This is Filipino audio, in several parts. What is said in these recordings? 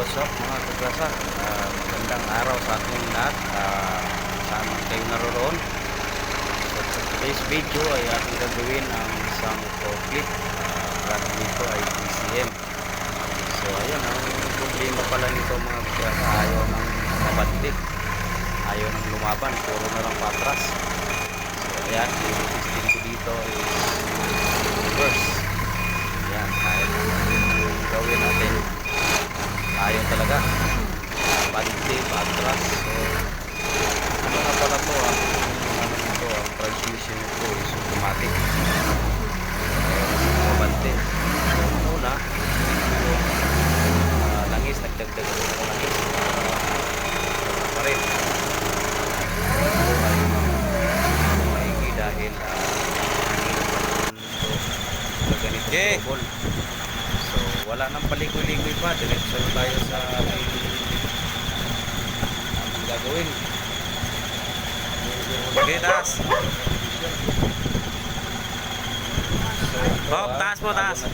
what's up mga kagrasa? Ah, magandang araw sa ating lahat. Uh, saan man kayo naroon. So, sa today's video ay ating gagawin ang isang forklift. Uh, brand nito ay PCM. So ayan, ang problema pala nito mga kagrasa, ayaw ng mabandi. Ayaw ng lumaban, puro na lang patras. So ayan, yung testing ko dito is reverse. Ayan, kaya gawin natin ayaw talaga. Bante, patras. So ano na pala to ang ano nito ang transmission nito is automatic uh, bante so una yung uh, langis. Nagdagdag ako ng langis para pa rin. Maigi dahil uh, ganito Okay. Wala nang paligoy-ligoy pa. Diretso na tayo sa ating ating gagawin. Okay, taas. So, Hop, taas mo, taas.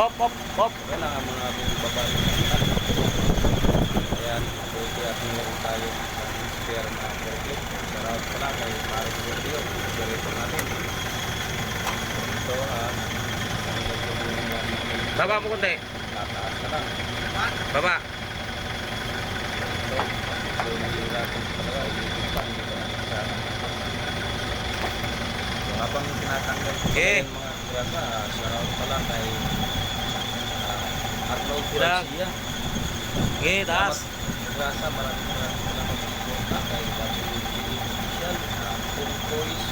Hop, hop, hop. Kailangan mo natin babalik. Ayan, pwede ating meron tayo sa spare na forklift. Sarap pala kay Maring Gordio. Diretso natin. Ito, ah. Baba mo kunti. Baba. Habang tinatanggal ko yung mga grasa, shoutout pala kay uh, Arnold. Garcia. Okay, taas. Grasa, maraming maraming salamat sa suporta kay WGA Official, uh, Full Voice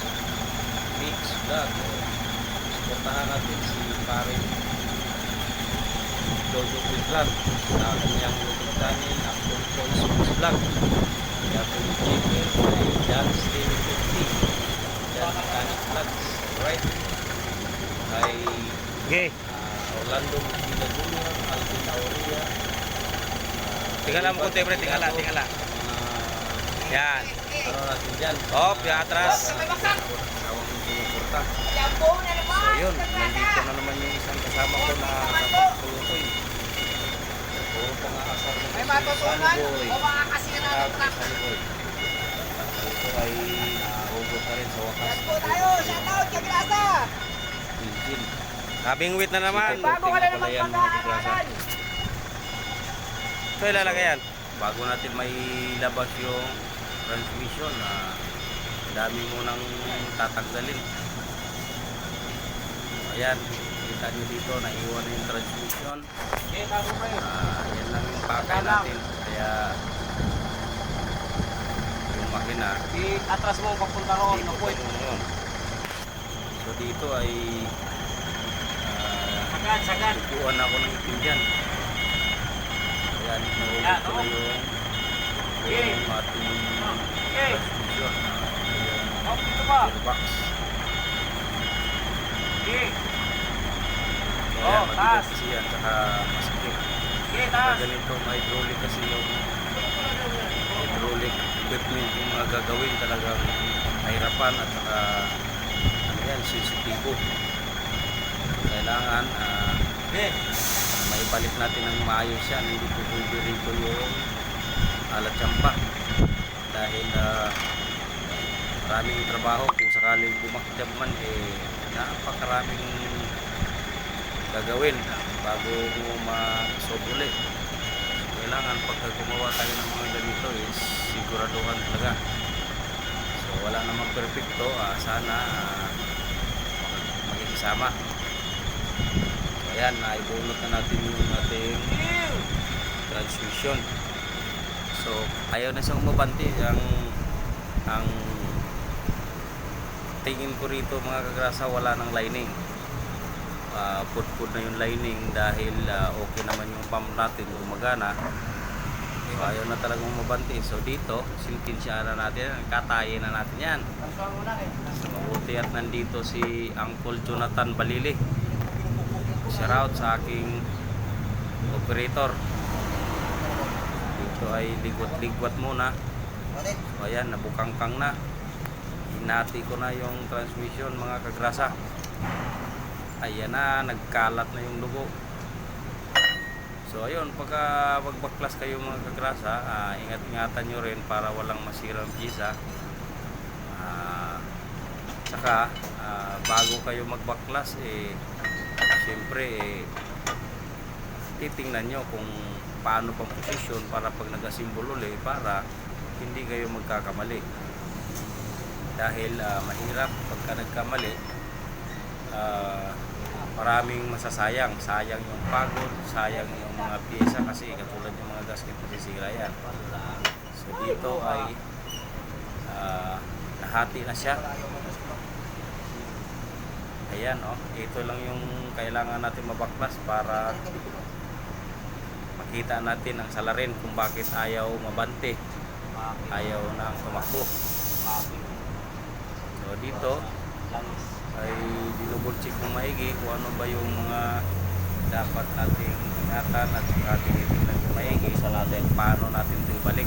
Mix Vlog. Suportahan natin si Pare Jojo Quintlan sa kanyang YouTube channel na Voice Mix Vlog. Kaya po yung Gmail ay John Steve 50. John Mechanic Vlogs. Right? Kay Okay. ah, Orlando Mutila Jr., Alvin Aurea, Tingala mo pre. Tingala, tingala. Yan. ano natin dyan? Hop, yung atras. Na naman. So yun, nandito na naman yung isang kasama ko na kapagtulutoy. Puro pa nga asar ng May matutunan o ng Sabi truck. Sunboy. Ito ay nahugot na rin sa wakas. Go tayo. Shout out kay Grasa. Engine. Habing wit na naman. Bago ka na naman mga pag-aaralan. Ito ilalagay yan. Bago natin may labas yung transmission na dami mo nang tatanggalin. Ayan, kita nyo dito, naiwan na yung transmission. Ah, yan lang yung pakay natin. Kaya yung makina, I-atras mo papunta roon. dito Nakuit. po ngayon. So dito ay ah, Sagad, sagad. Tukuan ako ng itim dyan. Ayan, Yan, ko na oh. yung yung ating Okay. transmission. Hop, dito pa. gearbox. Okay. Ayan, Oh, mabigat taas. kasi yan, saka masikip. Pag taas. ganito, hydraulic kasi yung hydraulic equipment yung mga gagawin talagang mahirapan at saka ano yan, sensitibo. Kailangan ah, Okay. maibalik natin ng maayos yan hindi po pwede rito yung alat tsampa dahil ah, maraming trabaho kung sakaling bumakjab man eh napakaraming gagawin bago mo masobuli. Kailangan pagka gumawa tayo ng mga ganito is siguraduhan talaga. So wala namang perfecto ah, sana ah, magkikisama so ayan naibunot na natin yung ating transmission. So ayaw na siyang mabanti ang ang tingin ko rito mga kagrasa wala ng lining. Uh, put na yung lining dahil ah, okay naman yung pump natin gumagana. So ayaw na talagang mabanti. So dito sintensya na natin katayin na natin yan. So mabuti at nandito si Uncle Jonathan Balili. Shout out sa aking operator. Dito ay ligwat-ligwat muna. So ayan nabukangkang na hinati ko na yung transmission mga kagrasa ayan na nagkalat na yung dugo So ayun, pagka magbaklas kayo mga kagrasa, ah, ingat-ingatan nyo rin para walang masirang pisa. Ah, saka, ah, bago kayo magbaklas, eh, siyempre, eh, titingnan nyo kung paano pang posisyon para pag nag-asimbol uli para hindi kayo magkakamali. Dahil ah, mahirap pagka nagkamali, ah, maraming masasayang. Sayang yung pagod, sayang yung mga pyesa kasi katulad yung mga gasket masisira yan. So dito ay ah, nahati na siya. Ayan, oh. Ito lang yung kailangan natin mabaklas para makita natin ang salarin kung bakit ayaw mabante. Ayaw nang tumakbo. So dito ay dinubol check ng maigi kung ano ba yung mga dapat nating ingatan at ating itingnan ng maigi sa natin paano natin ito ibalik.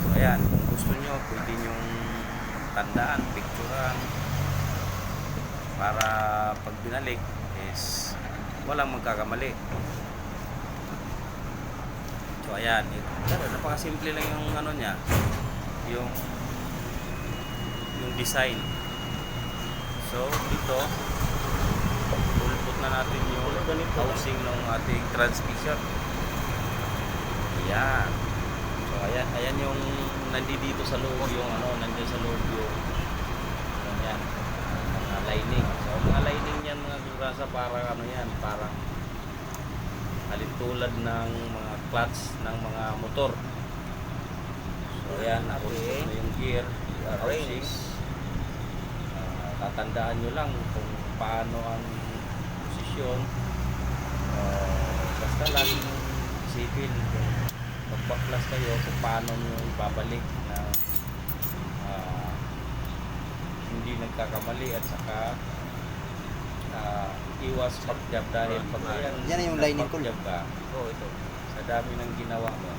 So ayan, kung gusto nyo, pwede nyong tandaan, picturean para pag binalik is walang magkakamali. So ayan, it, pero napakasimple lang yung ano niya, yung design. So dito, pulpot na natin yung housing ng ating transmission. Ayan. So ayan, ayan yung nandito sa loob yung ano, nandiyan sa loob yung ganyan, ah, mga lining. So mga lining yan mga gurasa parang ano yan, parang halintulad ng mga clutch ng mga motor. So ayan, nakapulpot na yung gear, housing. Tatandaan nyo lang kung paano ang posisyon. Ah, basta lagi mong isipin kung magbaklas kayo kung paano nyo ibabalik na ah, hindi nagkakamali at saka ah, iwas pag-jab dahil pag yan, Yan yung lining ko. ka, Oh, ito. sa dami ng ginawa mo,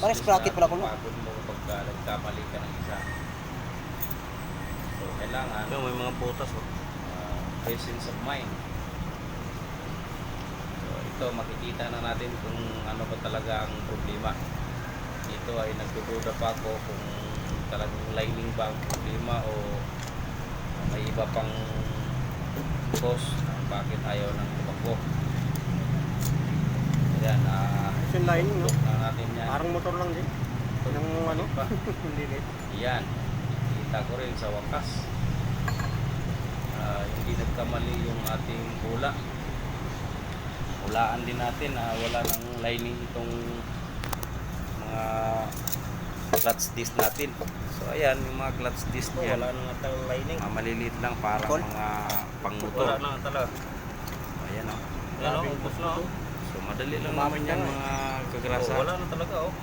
Parang sprocket pala ko, pagod mo pagka nagkamali ka ng isa. So, kailangan Ito, may mga butas. Oh. uh, presence of mind. So, ito makikita na natin kung ano ba talaga ang problema. Dito ay nagdududa pa ako kung talagang lining ba ang problema o may iba pang cause ng bakit ayaw ng tumakbo. Ayan, ah, Yung lining, no? na natin yan. Parang motor lang din. Ng ano? Hindi. Yan. Kita ko rin sa wakas. Ah, hindi nagkamali yung ating hula. Hulaan din natin na wala nang lining itong mga clutch disc natin. So ayan, yung mga clutch disc Oh, niyan, wala na nga talagang lining. mga maliliit lang para Col? mga pang Wala nga talaga. So, ayan oh. Yan o, ubos na oh. So madali lang naman yan mga Oh, kagrasa. wala na talaga oh.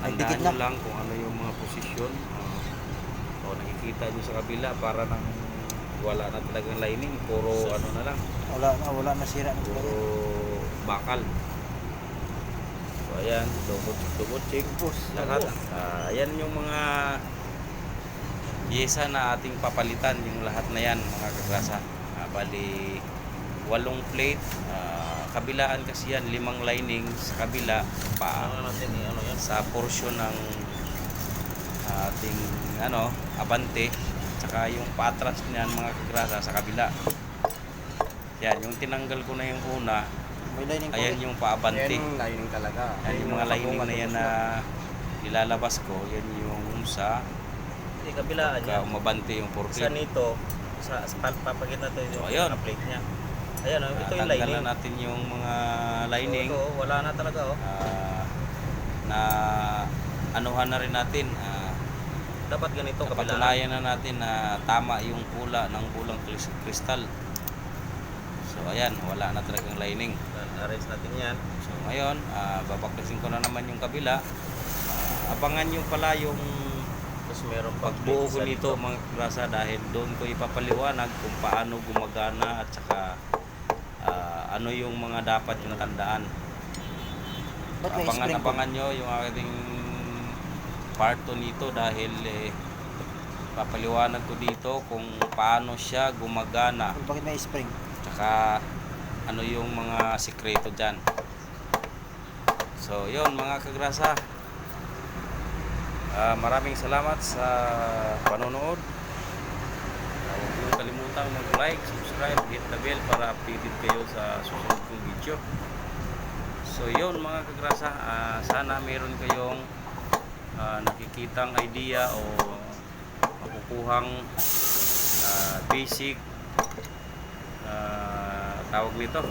Nyo na. lang kung ano yung mga posisyon. Uh, o nakikita nyo sa kabila para nang wala na talagang lining. Puro ano na lang. Wala na, wala na sira. na Puro bakal. So ayan. Ubus. Lahat. Ah, ayan yung mga pyesa na ating papalitan. Yung lahat na yan mga kagrasa. Ah, bali, walong plate. Ah, kabilaan kasi yan, limang lining sa kabila. Pa, Ano natin eh, ano yan. sa portion ng ating ano, abante tsaka yung patras niyan mga kagrasa sa kabila yan, yung tinanggal ko na yung una May lining ko. ayan yung paabante yung lining talaga. yan yung mga lining na yan na ilalabas ko yan yung sa Hindi, kabilaan pagka niya. umabante yung Isa forklift nito, sa, sa pa- papakit natin yung So, ayun. plate niya. Ayan oh, ito yung tanggalan lining. natin yung mga lining So, ito, oh, wala na talaga oh. ah, na anuhan na rin natin ah, Dapat ganito. Kapatunayan na natin na tama yung pula ng pulang kris- kristal. So ayan, wala na talagang lining. Arrange natin yan. So ngayon, uh, babaklasin ko na naman yung kabila. Ah, abangan nyo pala yung Tapos meron pagbuo ko nito mga kagrasa dahil doon ko ipapaliwanag kung paano gumagana at saka ah, ano yung mga dapat yung tandaan. Ko? Abangan-abangan nyo yung ating part 2 nito dahil eh, papaliwanag ko dito kung paano siya gumagana Bakit may spring? tsaka ano yung mga sikreto dyan So, yun mga kagrasa. Ah, maraming salamat sa panonood. Ah, Huwag niyong kalimutan mag-like, subscribe, hit the bell para updated kayo sa susunod kong video. So, yun mga kagrasa. Ah, sana meron kayong ah, nakikitang idea o makukuhang ah, basic ah, tawag nito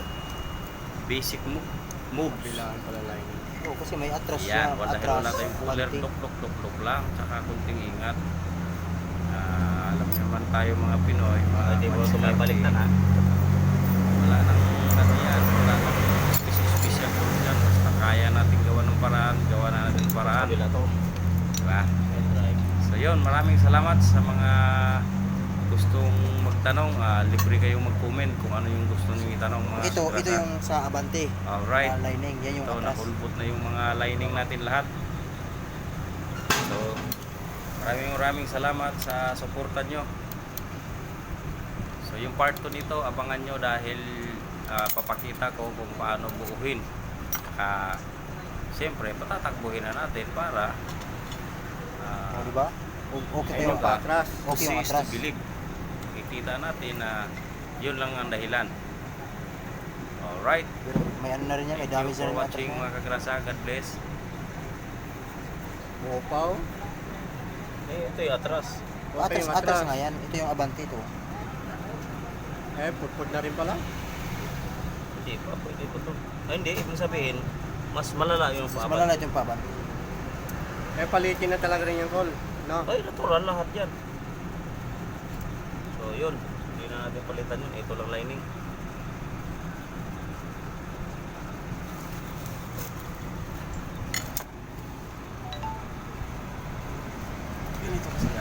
basic mo- moves Bilangan pala lining. Oo, kasi may atras yan siya. wala atras, wala tayong cooler tok tok tok tok lang tsaka kunting ingat Ah, alam naman tayo mga Pinoy mga Hindi mo madiskarte. sumabaliktad ha. wala nang ano yan wala nang special special tools yan basta kaya natin gawa ng paraan gawa na natin ng paraan Kabila to. diba Drive. So yun, maraming salamat sa mga gustong magtanong. Ah, libre kayong mag-comment kung ano yung gusto niyo itanong mga Ito, sugrasa. ito yung sa Abante. Alright. Na lining, yan yung Ito, atras. nakulbot na yung mga lining natin lahat. So, maraming maraming salamat sa suporta nyo. So, yung part 2 nito, abangan nyo dahil ah, papakita ko kung paano buuhin. Saka, siyempre, patatakbuhin na natin para ah, O, di ba? O- Okay yung ba? atras. to Okay to atras. believe. Makikita natin na yun lang ang dahilan. Alright. Pero may ano na rin yan, may Thank you damage na for rin yung atras. watching mga kagrasa. God bless. Mopaw. Eh, ito yung atras. O, Atras, atras nga yan. Ito yung Abante ito. Eh, putput na rin pala. Hindi pa, pwede pa to. Ay, hindi, ibig sabihin, mas malala yung Mas paabot. malala yung Abante. Eh, palitin na talaga rin yung call. No? Ay, natural lahat yan. So, yun. Hindi na natin palitan yun. Ito lang lining. Ganito kasi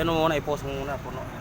ano muna, i-pause mo muna. Puno.